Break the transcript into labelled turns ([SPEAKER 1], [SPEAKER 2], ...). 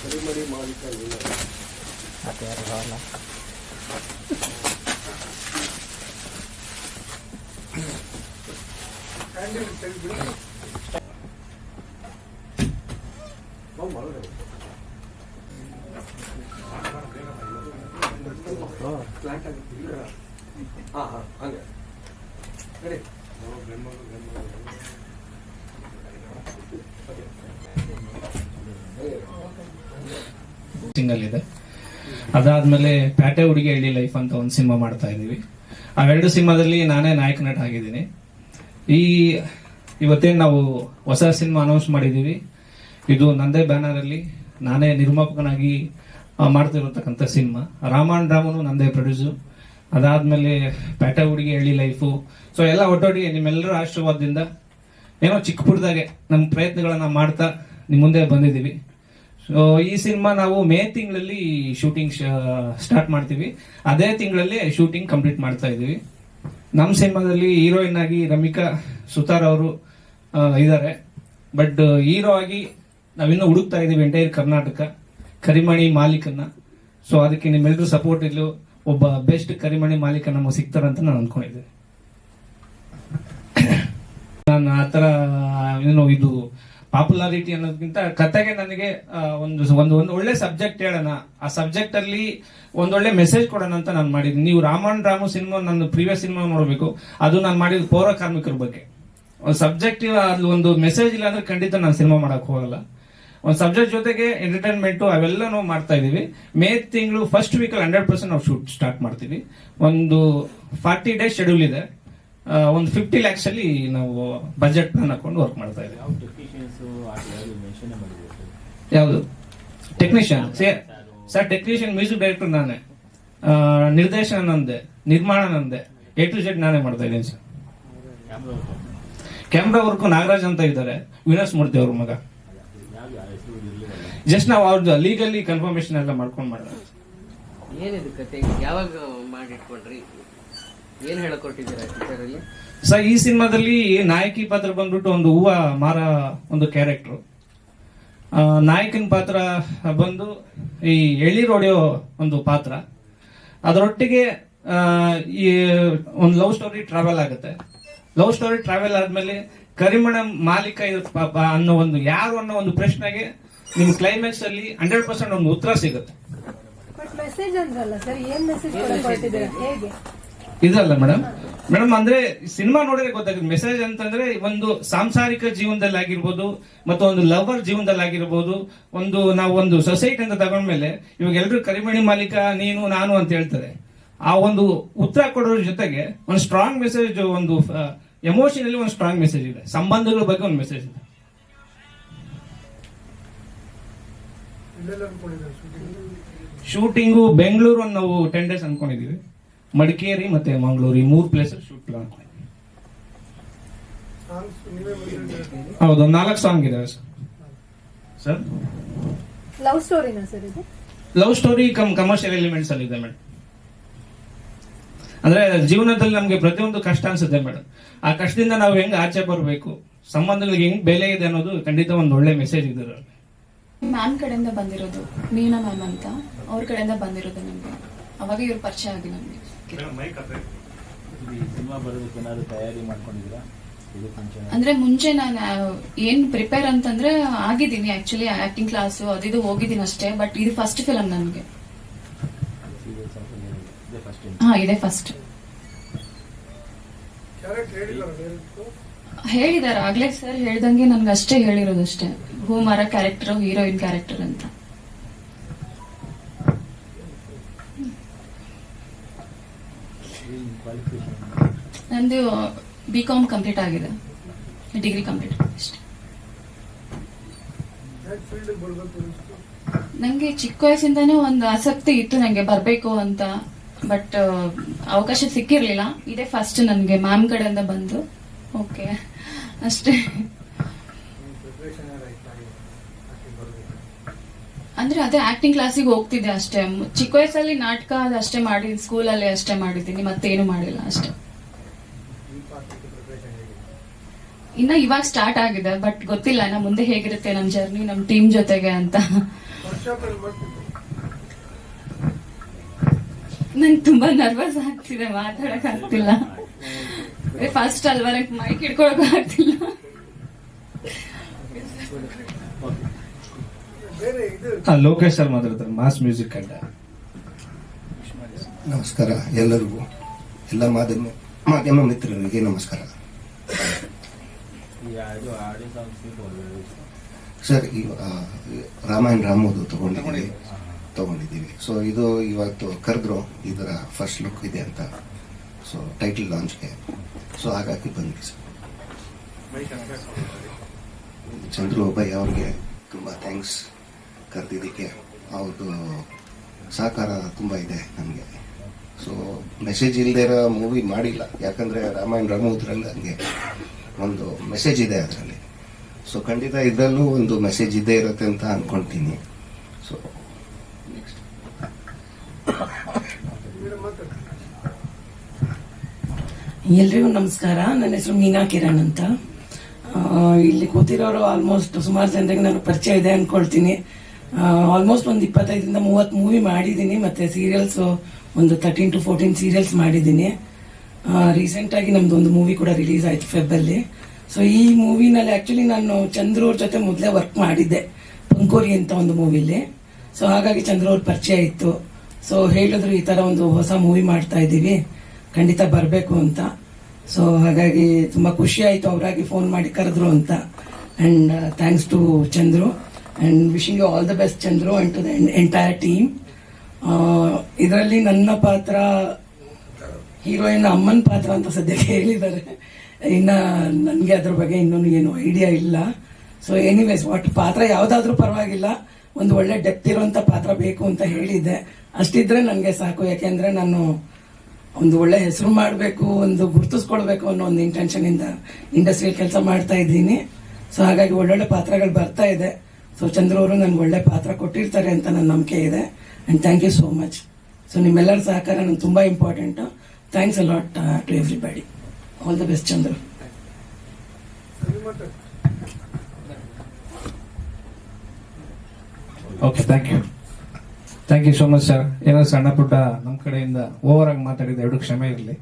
[SPEAKER 1] ಕರಿಮಡಿ ಮಾಲೀಕ ನೀನು
[SPEAKER 2] ಮತ್ತೆ ಯಾರು ಬರಲ್ಲ
[SPEAKER 1] ಹ್ಯಾಂಡಲ್ ತೆಗೆದ್ಬಿಡಿ ನಾವು ಒಳಗಡೆ ಫ್ಲಾಟ್ ಆಗುತ್ತೆ
[SPEAKER 3] ಅಲ್ಲಿ ಇದೆ ಅದಾದ್ಮೇಲೆ ಪ್ಯಾಟೆ ಹುಡುಗಿ ಹಳ್ಳಿ ಲೈಫ್ ಅಂತ ಒಂದು ಸಿನಿಮಾ ಮಾಡ್ತಾ ಇದೀವಿ ಅವೆರಡು ಸಿನಿಮಾದಲ್ಲಿ ನಾನೇ ನಾಯಕ ನಟ ಆಗಿದ್ದೀನಿ. ಈ ಇವತ್ತೇನು ನಾವು ಹೊಸ ಸಿನಿಮಾ ಅನೌನ್ಸ್ ಮಾಡಿದೀವಿ ಇದು ನಂದೇ ಬ್ಯಾನರ್ ಅಲ್ಲಿ ನಾನೇ ನಿರ್ಮಾಪಕನಾಗಿ ಮಾಡ್ತಿರತಕ್ಕಂಥ ಸಿನಿಮಾ. ರಾಮಾಯಣ ರಾಮನು ನಂದೇ ಪ್ರೊಡ್ಯೂಸು ಅದಾದ್ಮೇಲೆ ಪ್ಯಾಟೆ ಹುಡುಗಿ ಹಳ್ಳಿ ಲೈಫು. ಸೊ ಎಲ್ಲ ಒಟ್ಟೊಟ್ಟಿಗೆ ನಿಮ್ಮೆಲ್ಲರ ಆಶೀರ್ವಾದದಿಂದ ಏನೋ ಚಿಕ್ಕ ಪುಟ್ಟದಾಗೆ ನಮ್ಮ ಪ್ರಯತ್ನಗಳನ್ನ ಮಾಡ್ತಾ ನಿಮ್ಮ ಮುಂದೆ ಬಂದಿದ್ದೀವಿ. ಈ ಸಿನಿಮಾ ನಾವು ಮೇ ತಿಂಗಳಲ್ಲಿ ಶೂಟಿಂಗ್ ಸ್ಟಾರ್ಟ್ ಮಾಡ್ತೀವಿ. ಅದೇ ತಿಂಗಳಲ್ಲಿ ಶೂಟಿಂಗ್ ಕಂಪ್ಲೀಟ್ ಮಾಡ್ತಾ ಇದೀವಿ ನಮ್ಮ ಸಿನಿಮಾದಲ್ಲಿ ಹೀರೋಯಿನ್ ಆಗಿ ರಮಿಕಾ ಸುತಾರ್ ಅವರು ಇದ್ದಾರೆ ಬಟ್ ಹೀರೋ ಆಗಿ ನಾವಿನ್ನು ಹುಡುಕ್ತಾ ಇದೀವಿ ಎಂಟೈರ್ ಕರ್ನಾಟಕ, ಕರಿಮಣಿ ಮಾಲೀಕನ್ನ. ಸೊ ಅದಕ್ಕೆ ನಿಮ್ಮೆಲ್ಲರೂ ಸಪೋರ್ಟ್ ಇಲ್ಲೂ ಒಬ್ಬ ಬೆಸ್ಟ್ ಕರಿಮಣಿ ಮಾಲೀಕ ನಮಗೆ ಸಿಗ್ತಾರಂತ ನಾನು ಅನ್ಕೊಂಡಿದ್ದೀನಿ ನಾನು ಆ ಥರ ಏನು ಇದು ಪಾಪ್ಯುಲಾರಿಟಿ ಅನ್ನೋದಕ್ಕಿಂತ ಕತೆಗೆ ನನಗೆ ಒಂದು ಒಂದು ಒಂದು ಒಳ್ಳೆ ಸಬ್ಜೆಕ್ಟ್ ಹೇಳೋಣ. ಆ ಸಬ್ಜೆಕ್ಟ್ ಅಲ್ಲಿ ಒಂದೊಳ್ಳೆ ಮೆಸೇಜ್ ಕೊಡೋಣ ಅಂತ ನಾನು ಮಾಡಿದ್ದೀನಿ. ನೀವು ರಾಮನ್ ರಾಮು ಸಿನಿಮಾ ನನ್ನ ಪ್ರೀವಿಯಸ್ ಸಿನಿಮಾ ನೋಡಬೇಕು. ಅದು ನಾನು ಮಾಡಿದ ಪೌರ ಕಾರ್ಮಿಕರ ಬಗ್ಗೆ. ಒಂದು ಸಬ್ಜೆಕ್ಟ್ ಅಲ್ಲಿ ಒಂದು ಮೆಸೇಜ್ ಇಲ್ಲ ಅಂದ್ರೆ ಖಂಡಿತ ನಾನು ಸಿನಿಮಾ ಮಾಡಕ್ ಹೋಗಲ್ಲ. ಒಂದು ಸಬ್ಜೆಕ್ಟ್ ಜೊತೆಗೆ ಎಂಟರ್ಟೈನ್ಮೆಂಟ್ ಅವೆಲ್ಲನೂ ಮಾಡ್ತಾ ಇದೀವಿ ಮೇ ತಿಂಗಳು ಫಸ್ಟ್ ವೀಕ್ ಅಲ್ಲಿ ಹಂಡ್ರೆಡ್ ಪರ್ಸೆಂಟ್ ನಾವು ಶೂಟ್ ಸ್ಟಾರ್ಟ್ ಮಾಡ್ತೀವಿ. ಒಂದು ಫಾರ್ಟಿ ಡೇಸ್ ಶೆಡ್ಯೂಲ್ ಇದೆ. ಒಂದು ಫಿಫ್ಟಿ ಲ್ಯಾಕ್ಸ್ ಅಲ್ಲಿ ನಾವು ಬಜೆಟ್ ಪ್ಲಾನ್ ಹಾಕೊಂಡು ವರ್ಕ್ ಮಾಡ್ತಾ ಇದ್ದೀವಿ. ಯಾವುದು? Technician sir technician music director ನಾನೇ. ನಿರ್ದೇಶನ ನಂದೆ, ನಿರ್ಮಾಣ ನಂದೆ. ಎ ಟು ಜೆಡ್ ನಾನೇ ಮಾಡ್ತಾ ಇದ್ದೀನಿ ಸರ್
[SPEAKER 4] ಕ್ಯಾಮ್ರಾ
[SPEAKER 3] ವರ್ಕು ನಾಗರಾಜ್ ಅಂತ ಇದ್ದಾರೆ. ವಿನೋಸ್ ಮೂರ್ತಿ ಅವ್ರ ಮಗ. ಜಸ್ಟ್ ನಾವು ಅವ್ರದ್ದು ಲೀಗಲಿ ಕನ್ಫರ್ಮೇಶನ್ ಎಲ್ಲ ಮಾಡ್ಕೊಂಡು ಮಾಡ್ರಿ
[SPEAKER 2] ಏನಿದು ಕತೆ ಯಾವಾಗ ಮಾಡಿಟ್ಕೊಂಡ್ರಿ? ಏನ್ ಹೇಳಕ್ ಹೊರಟಿದ್ದೀರಾ ಪಿಕ್ಚರ್ ಅಲ್ಲಿ?
[SPEAKER 3] ಸರ್ ಈ ಸಿನಿಮಾದಲ್ಲಿ ನಾಯಕಿ ಪಾತ್ರ ಬಂದ್ಬಿಟ್ಟು ಒಂದು ಹೂವ ಮಾರ ಒಂದು ಕ್ಯಾರೆಕ್ಟರ್ ನಾಯಕನ ಪಾತ್ರ ಬಂದು ಈ ಎಳಿರ್ ಹೊಡೆಯೋ ಒಂದು ಪಾತ್ರ. ಅದರೊಟ್ಟಿಗೆ ಈ ಒಂದು ಲವ್ ಸ್ಟೋರಿ ಟ್ರಾವೆಲ್ ಆಗುತ್ತೆ. ಲವ್ ಸ್ಟೋರಿ ಟ್ರಾವೆಲ್ ಆದ್ಮೇಲೆ ಕರಿಮಣ ಮಾಲೀಕ ಇರುತ್ತೆ ಪಾಪ ಅನ್ನೋ ಒಂದು ಯಾರು ಅನ್ನೋ ಒಂದು ಪ್ರಶ್ನೆಗೆ ನಿಮ್ ಕ್ಲೈಮ್ಯಾಕ್ಸ್ ಅಲ್ಲಿ ಹಂಡ್ರೆಡ್ ಪರ್ಸೆಂಟ್ ಒಂದು ಉತ್ತರ ಸಿಗುತ್ತೆ. ಇದಲ್ಲ ಮೇಡಮ್ ಮೇಡಮ್ ಅಂದ್ರೆ ಸಿನಿಮಾ ನೋಡಿದ್ರೆ ಗೊತ್ತಾಗುತ್ತೆ. ಮೆಸೇಜ್ ಅಂತಂದ್ರೆ ಒಂದು ಸಾಂಸಾರಿಕ ಜೀವನದಲ್ಲಿ ಆಗಿರ್ಬೋದು ಮತ್ತು ಒಂದು ಲವರ್ ಜೀವನದಲ್ಲಿ ಆಗಿರ್ಬೋದು ಒಂದು ನಾವು ಒಂದು ಸೊಸೈಟಿ ಅಂತ ತಗೊಂಡ್ಮೇಲೆ ಇವಾಗ ಎಲ್ರು ಕರಿಮಣಿ ಮಾಲೀಕ ನೀನು ನಾನು ಅಂತ ಹೇಳ್ತಾರೆ. ಆ ಒಂದು ಉತ್ತರ ಕೊಡೋದ್ರ ಜೊತೆಗೆ ಒಂದು ಸ್ಟ್ರಾಂಗ್ ಮೆಸೇಜ್ ಒಂದು ಎಮೋಷನಲಿ ಒಂದು ಸ್ಟ್ರಾಂಗ್ ಮೆಸೇಜ್ ಇದೆ. ಸಂಬಂಧಗಳ ಬಗ್ಗೆ ಒಂದು ಮೆಸೇಜ್ ಇದೆ.
[SPEAKER 1] ಶೂಟಿಂಗು
[SPEAKER 3] ಬೆಂಗಳೂರು ನಾವು ಟೆನ್ ಡೇಸ್ ಅನ್ಕೊಂಡಿದೀವಿ ಮಡಿಕೇರಿ ಮತ್ತೆ ಮಂಗಳೂರು ಈ ಮೂರು ಪ್ಲೇಸ್ ಶೂಟ್ ಪ್ಲಾನ್ ಹೌದು ನಾಲ್ಕು ಸಾಂಗ್ ಇದೆ ಸರ್. ಸರ್?
[SPEAKER 5] ಲವ್ ಸ್ಟೋರಿನಾ ಸರ್ ಇದು?
[SPEAKER 3] Love story come commercial elements ಅಲ್ಲಿ ಇದೆ ಮೇಡಮ್ ಅಂದ್ರೆ ಜೀವನದಲ್ಲಿ ನಮ್ಗೆ ಪ್ರತಿಯೊಂದು ಕಷ್ಟ ಅನ್ಸುತ್ತೆ ಮೇಡಮ್ ಆ ಕಷ್ಟದಿಂದ ನಾವು ಹೆಂಗ್ ಆಚೆ ಬರಬೇಕು ಸಂಬಂಧಗಳಿಗೆ ಹೆಂಗ್ ಬೆಲೆ ಇದೆ ಅನ್ನೋದು ಖಂಡಿತ ಒಂದು ಒಳ್ಳೆ ಮೆಸೇಜ್ ಇದೆ.
[SPEAKER 6] ಮ್ಯಾಮ್ ಕಡೆಯಿಂದ ಬಂದಿರೋದು ಮೀನಾ ಮ್ಯಾಮ್ ಅಂತ. ಅವ್ರ ಕಡೆಯಿಂದ ಬಂದಿರೋದು ನಮ್ಗೆ. ಅವಾಗ ಇವ್ರ ಪರಿಚಯ ಆಗಿ ನಮ್ಗೆ.
[SPEAKER 4] ಸಿನಿಮಾ ಬರೋದಕ್ಕೆ ಏನಾದ್ರು ತಯಾರಿ ಮಾಡ್ಕೊಂಡಿದ್ದೀರಾ?
[SPEAKER 6] ಅಂದ್ರೆ ಮುಂಚೆ ನಾನು ಏನ್ ಪ್ರಿಪೇರ್ ಅಂತಂದ್ರೆ ಆಗಿದ್ದೀನಿ. ಆಕ್ಚುಲಿ ಆಕ್ಟಿಂಗ್ ಕ್ಲಾಸ್ ಅದಿದು ಹೋಗಿದ್ದೀನಿ ಅಷ್ಟೇ. ಬಟ್ ಇದು ಫಸ್ಟ್ ಫಿಲಮ್ ನನಗೆ.
[SPEAKER 4] ಸೀರಿಯಲ್ಸ್ ಇದೆ ಫಸ್ಟ್
[SPEAKER 6] ಹಾ ಇದೆ ಫಸ್ಟ್ ಹೇಳಿದಾರೆ. ಆಗ್ಲೇ ಸರ್ ಹೇಳ್ದಂಗೆ ನನ್ಗೆ ಅಷ್ಟೇ ಹೇಳಿರೋದು ಅಷ್ಟೇ ಹೂ ಮರ ಕ್ಯಾರೆಕ್ಟರ್ ಹೀರೋಯಿನ್ ಕ್ಯಾರೆಕ್ಟರ್ ಅಂತ. ನಂದು ಬಿ ಕಾಮ್ ಕಂಪ್ಲೀಟ್ ಆಗಿದೆ. ಡಿಗ್ರಿ ಕಂಪ್ಲೀಟ್ ಅಷ್ಟೇ. ನಂಗೆ ಚಿಕ್ಕ ವಯಸ್ಸಿಂದಾನೇ ಒಂದು ಆಸಕ್ತಿ ಇತ್ತು ನಂಗೆ ಬರಬೇಕು ಅಂತ, ಬಟ್ ಅವಕಾಶ ಸಿಕ್ಕಿರ್ಲಿಲ್ಲ. ಇದೇ ಫಸ್ಟ್ ನನಗೆ ಮ್ಯಾಮ್ ಕಡೆಯಿಂದ ಬಂದು. ಓಕೆ ಅಷ್ಟೇ. ಅಂದ್ರೆ ಅದೇ ಆಕ್ಟಿಂಗ್ ಕ್ಲಾಸಿಗೆ ಹೋಗ್ತಿದ್ದೆ ಅಷ್ಟೇ. ಚಿಕ್ಕ ವಯಸ್ಸಲ್ಲಿ ನಾಟಕ ಅಷ್ಟೇ ಮಾಡಿ ಸ್ಕೂಲಲ್ಲಿ ಅಷ್ಟೇ ಮಾಡಿದ್ದೀನಿ, ಮತ್ತೇನು ಮಾಡಿಲ್ಲ ಅಷ್ಟೇ
[SPEAKER 1] ಈ ಪಾತ್ರಕ್ಕೆ ಪ್ರಿಪ್ರೇಷನ್ ಹೇಗೆ
[SPEAKER 6] ಇನ್ನ ಇವಾಗ ಸ್ಟಾರ್ಟ್ ಆಗಿದೆ ಬಟ್ ಗೊತ್ತಿಲ್ಲ ನಾ ಮುಂದೆ ಹೇಗಿರುತ್ತೆ ನಮ್ ಜರ್ನಿ ನಮ್ ಟೀಮ್ ಜೊತೆಗೆ ಅಂತ. ನಂಗೆ ತುಂಬಾ ನರ್ವಸ್ ಆಗ್ತಿದೆ ಮಾತಾಡಕ್ ಆಗ್ತಿಲ್ಲ. ಫಸ್ಟ್ ಅಲ್ವಾ ನಂಗೆ ಮೈಕ್ ಹಿಡ್ಕೊಳಕ್ ಆಗ್ತಿಲ್ಲ.
[SPEAKER 1] ಬೇರೆ ಇದು
[SPEAKER 3] ಆ, ಲೋಕೇಶ್ ಸರ್ ಮಾತಾಡ್ತಾರೆ ಮಾಸ್ ಮ್ಯೂಸಿಕ್ ಅಂತ
[SPEAKER 7] ನಮಸ್ಕಾರ ಎಲ್ಲರಿಗೂ. ಎಲ್ಲ ಮಾಧ್ಯಮ ಮಾಧ್ಯಮ ಮಿತ್ರರಿಗೆ ನಮಸ್ಕಾರ
[SPEAKER 4] ಈ ಇದು ಆಡಿಯೋ ಸಾಂಗ್ಸ್ ಒಳ್ಳೆ
[SPEAKER 7] ಸರ್ ಈ ಆ, ರಾಮಾಯಣ ರಾಮೋದು ತಗೊಂಡಿದ್ದೀವಿ. ತಗೊಂಡಿದ್ದೀವಿ. ಸೊ ಇದು ಇವತ್ತು ಕರೆದ್ರು ಇದರ ಫಸ್ಟ್ ಲುಕ್ ಇದೆ ಅಂತ. ಸೊ ಟೈಟಲ್ ಲಾಂಚ್ಗೆ ಸೊ ಹಾಗಾಗಿ ಬಂದ್ವಿ ಸರ್. ಚಂದ್ರು ಒಬ್ಬಯ್ಯ ಅವ್ರಿಗೆ ತುಂಬ ಥ್ಯಾಂಕ್ಸ್ ಕರೆದಿದ್ದಕ್ಕೆ. ಅವ್ರದ್ದು ಸಹಕಾರ ತುಂಬ ಇದೆ ನಮಗೆ. ಸೊ ಮೆಸೇಜ್ ಇಲ್ಲದೆ ಇರೋ ಮೂವಿ ಮಾಡಿಲ್ಲ. ಯಾಕಂದ್ರೆ ರಾಮಾಯಣ ರಾಮೋದ್ರಲ್ಲಿ ಹಂಗೆ. ಒಂದು ಮೆಸೇಜ್ ಇದೆ ಅದರಲ್ಲಿ. ಸೊ ಖಂಡಿತ ಇದರಲ್ಲೂ ಒಂದು ಮೆಸೇಜ್ ಇದ್ದೇ ಇರುತ್ತೆ ಅಂತ ಅನ್ಕೊಂತೀನಿ. ಸೊ
[SPEAKER 8] ಎಲ್ರಿಗೂ ನಮಸ್ಕಾರ. ನನ್ನ ಹೆಸರು ಮೀನಾ ಕಿರಣ್ ಅಂತ. ಇಲ್ಲಿ ಕೂತಿರೋರು ಆಲ್ಮೋಸ್ಟ್ ಸುಮಾರು ಜನರಿಗೆ ನಾನು ಪರಿಚಯ ಇದೆ ಅನ್ಕೊಳ್ತೀನಿ. ಆಲ್ಮೋಸ್ಟ್ ಒಂದು ಇಪ್ಪತ್ತೈದರಿಂದ ಮೂವತ್ತು ಮೂವಿ ಮಾಡಿದ್ದೀನಿ. ಮತ್ತೆ ಸೀರಿಯಲ್ಸ್ ಒಂದು ತರ್ಟೀನ್ ಟು ಫೋರ್ಟೀನ್ ಸೀರಿಯಲ್ಸ್ ಮಾಡಿದ್ದೀನಿ. ರೀಸೆಂಟ್ ಆಗಿ ನಮ್ದು ಒಂದು ಮೂವಿ ಕೂಡ ರಿಲೀಸ್ ಆಯ್ತು ಫೆಬ್ರಲ್ಲಿ ಸೊ ಈ ಮೂವಿನಲ್ಲಿ ಆಕ್ಚುಲಿ ನಾನು ಚಂದ್ರು ಅವ್ರ ಜೊತೆ ಮೊದಲೇ ವರ್ಕ್ ಮಾಡಿದ್ದೆ, ಪಂಕೋರಿ ಅಂತ ಒಂದು ಮೂವಿಲಿ ಸೊ ಹಾಗಾಗಿ ಚಂದ್ರು ಅವ್ರ ಪರಿಚಯ ಇತ್ತು. ಸೊ ಹೇಳಿದ್ರು ಈ ತರ ಒಂದು ಹೊಸ ಮೂವಿ ಮಾಡ್ತಾ ಇದ್ದೀವಿ, ಖಂಡಿತ ಬರಬೇಕು ಅಂತ. ಸೊ ಹಾಗಾಗಿ ತುಂಬ ಖುಷಿ ಆಯ್ತು ಅವರಾಗಿ ಫೋನ್ ಮಾಡಿ ಕರೆದ್ರು ಅಂತ. And thanks to Chandru. And wishing you all the best Chandru and to the entire team ಇದರಲ್ಲಿ ನನ್ನ ಪಾತ್ರ ಹೀರೋಯಿನ್ ಅಮ್ಮನ ಪಾತ್ರ ಅಂತ ಸದ್ಯಕ್ಕೆ ಹೇಳಿದ್ದಾರೆ. ಇನ್ನ ನನಗೆ ಅದ್ರ ಬಗ್ಗೆ ಇನ್ನೊಂದು ಏನು ಐಡಿಯಾ ಇಲ್ಲ. ಸೊ ಎನಿವೇಸ್ ಒಟ್ಟು ಪಾತ್ರ ಯಾವುದಾದ್ರೂ ಪರವಾಗಿಲ್ಲ. ಒಂದು ಒಳ್ಳೆ ಡೆಪ್ತ್ ಇರುವಂತ ಪಾತ್ರ ಬೇಕು ಅಂತ ಹೇಳಿದ್ದೆ. ಅಷ್ಟಿದ್ರೆ ನನಗೆ ಸಾಕು. ಯಾಕೆಂದ್ರೆ ನಾನು ಒಂದು ಒಳ್ಳೆ ಹೆಸರು ಮಾಡಬೇಕು, ಒಂದು ಗುರುತಿಸ್ಕೊಳ್ಬೇಕು ಅನ್ನೋ ಒಂದು ಇಂಟೆನ್ಷನಿಂದ ಇಂಡಸ್ಟ್ರಿಯಲ್ಲಿ ಕೆಲಸ ಮಾಡ್ತಾ ಇದ್ದೀನಿ. ಸೊ ಹಾಗಾಗಿ ಒಳ್ಳೊಳ್ಳೆ ಪಾತ್ರಗಳು ಬರ್ತಾ ಇದೆ. ಸೊ ಚಂದ್ರ ಅವರು ನನ್ಗೆ ಒಳ್ಳೆ ಪಾತ್ರ ಕೊಟ್ಟಿರ್ತಾರೆ ಅಂತ ನನ್ನ ನಂಬಿಕೆ ಇದೆ. And thank you so much so ನಿಮ್ಮೆಲ್ಲರ ಸಹಕಾರ ನನಗೆ ತುಂಬಾ important thanks a lot to everybody all the best Chandra
[SPEAKER 3] okay thank you thank you so much sir ಏನೋ ಸಣ್ಣ ಪುಟ್ಟ ನಮ್ಮ ಕಡೆಯಿಂದ ಓವರ್ ಆಗಿ ಮಾತಾಡಿದ ಎರಡು ಕ್ಷಮೆ ಇರಲಿ.